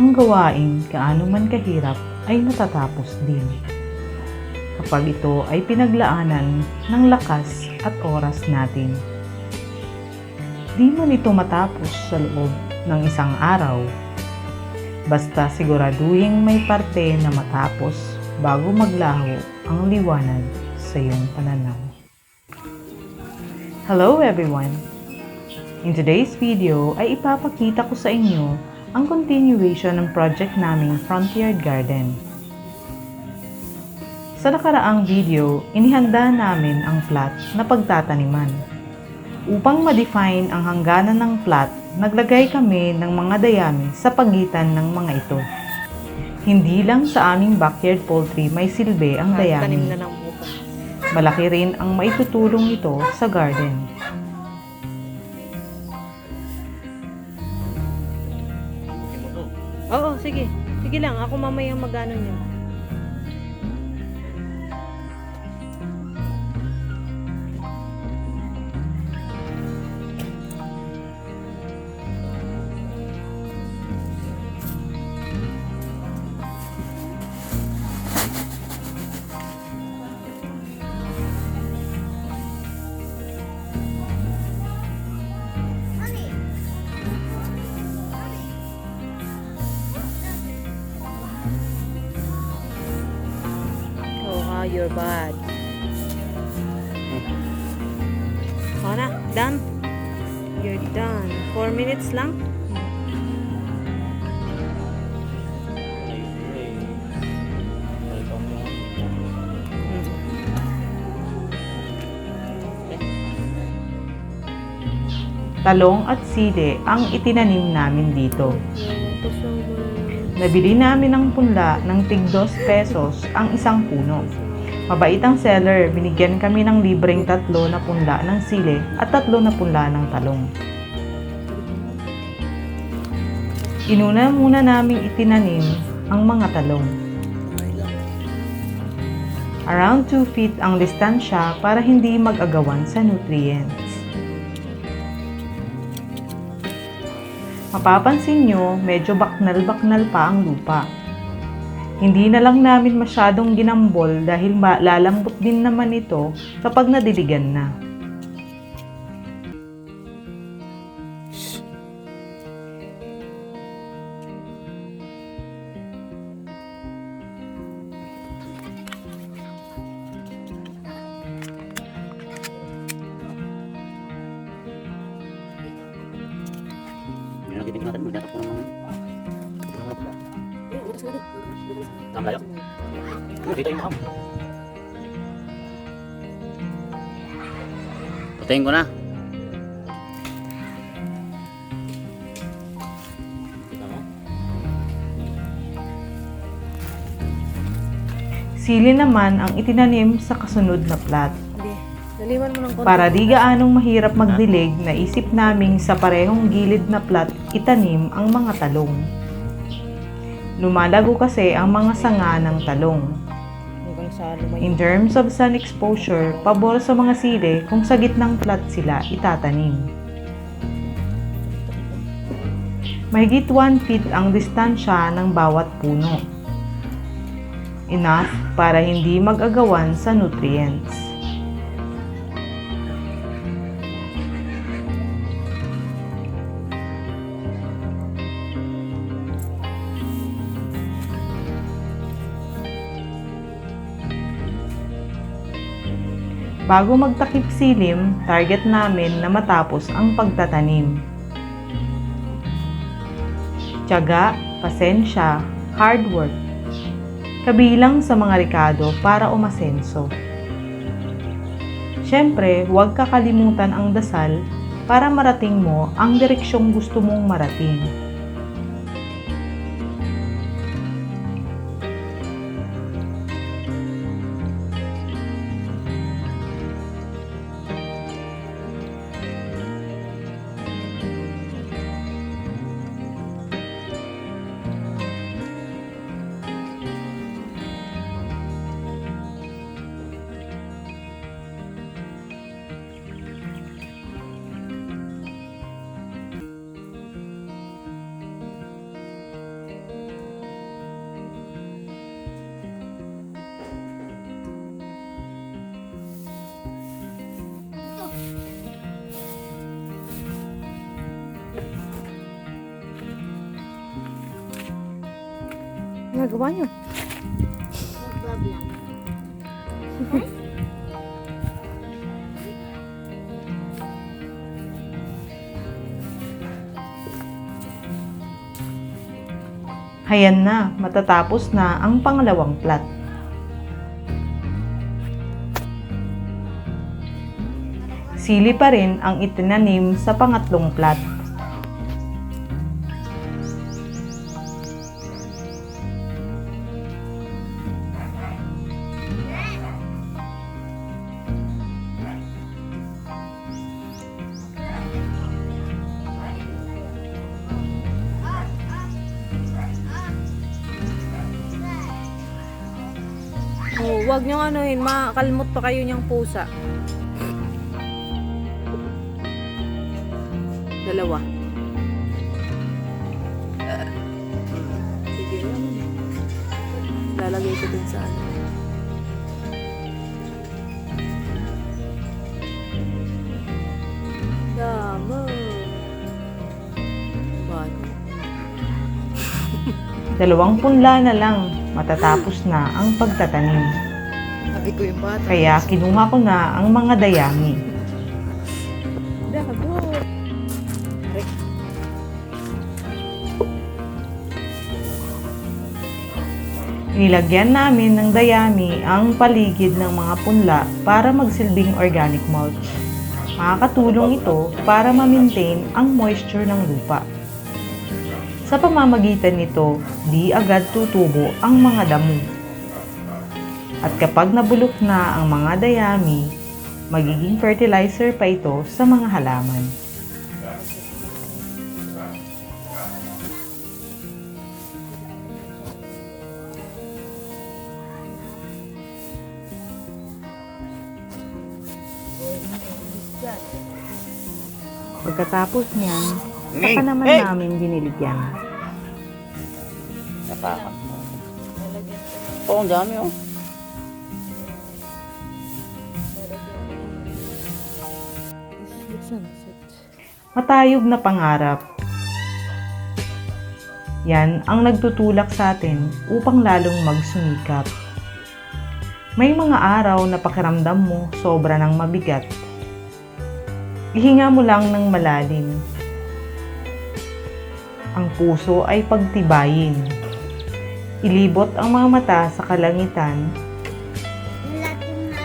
ang gawain kaano man kahirap ay natatapos din. Kapag ito ay pinaglaanan ng lakas at oras natin. Di man ito matapos sa loob ng isang araw. Basta siguraduhin may parte na matapos bago maglaho ang liwanag sa iyong pananaw. Hello everyone! In today's video ay ipapakita ko sa inyo ang continuation ng project naming Frontier Garden. Sa nakaraang video, inihanda namin ang plot na pagtataniman. Upang ma-define ang hangganan ng plot, naglagay kami ng mga dayami sa pagitan ng mga ito. Hindi lang sa aming backyard poultry may silbi ang dayami. Malaki rin ang maitutulong nito sa garden. Oo, sige. Sige lang, ako mamaya magano niyo. You're bad. Oh na, done. You're done. Four minutes lang. Talong at sili ang itinanim namin dito. Nabili namin ng punla ng tig 2 pesos ang isang puno. Mabait ang seller, binigyan kami ng libreng tatlo na punla ng sili at tatlo na punla ng talong. Inuna muna naming itinanim ang mga talong. Around 2 feet ang distansya para hindi mag-agawan sa nutrients. Mapapansin nyo, medyo baknal-baknal pa ang lupa. Hindi na lang namin masyadong ginambol dahil lalambot din naman ito kapag nadiligan na. Nagiting natin, magdata po naman. Ang layo. Dito yung maham. Patayin ko na. Sili naman ang itinanim sa kasunod na plat. Para di gaanong mahirap magdilig, naisip naming sa parehong gilid na plat itanim ang mga talong. Lumalago kasi ang mga sanga ng talong. In terms of sun exposure, pabor sa mga sili kung sa gitnang plat sila itatanim. Mahigit 1 feet ang distansya ng bawat puno. Enough para hindi mag-agawan sa nutrients. Bago magtakip silim, target namin na matapos ang pagtatanim. Tiyaga, pasensya, hard work. Kabilang sa mga rekado para umasenso. Siyempre, huwag kakalimutan ang dasal para marating mo ang direksyong gusto mong marating. Nagawa niyo? Hayan na, matatapos na ang pangalawang plat. Sili pa rin ang itinanim sa pangatlong plat. Oh, wag niyo anuhin, makalmot pa kayo niyang pusa. Dalawa. Sige naman. Lalagay ko dun sa ano. Damo. Bago. Dalawang punla na lang, matatapos na ang pagtatanim. Sabi ko yung bata. Kaya kinuha ko na ang mga dayami. Dago. Nilagyan namin ng dayami ang paligid ng mga punla para magsilbing organic mulch. Makakatulong ito para ma-maintain ang moisture ng lupa. Sa pamamagitan nito, di agad tutubo ang mga damo. At kapag nabulok na ang mga dayami, magiging fertilizer pa ito sa mga halaman. Pagkatapos niyan, saka naman namin diniligyan. Napakan. Oo, ang dami oh. Matayog na pangarap. Yan ang nagtutulak sa atin upang lalong magsumikap. May mga araw na pakiramdam mo sobra ng mabigat. Ihinga mo lang ng malalim. Ang puso ay pagtibayin. Ilibot ang mga mata sa kalangitan.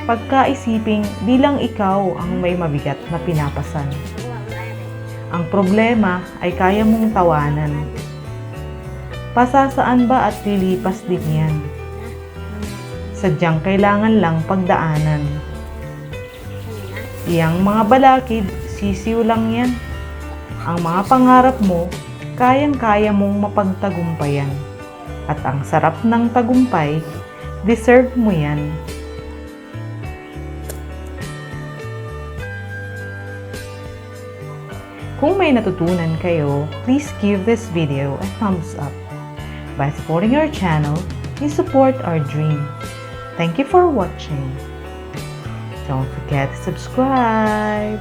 Pagkaisiping di lang ikaw ang may mabigat na pinapasan. Ang problema ay kaya mong tawanan. Pasasaan ba at lilipas din yan? Sadyang kailangan lang pagdaanan. Iyang mga balakid, sisiw lang yan. Ang mga pangarap mo, kayang-kaya mong mapagtagumpayan. At ang sarap ng tagumpay, deserve mo yan. Kung may natutunan kayo, please give this video a thumbs up. By supporting our channel, you support our dream. Thank you for watching. Don't forget to subscribe.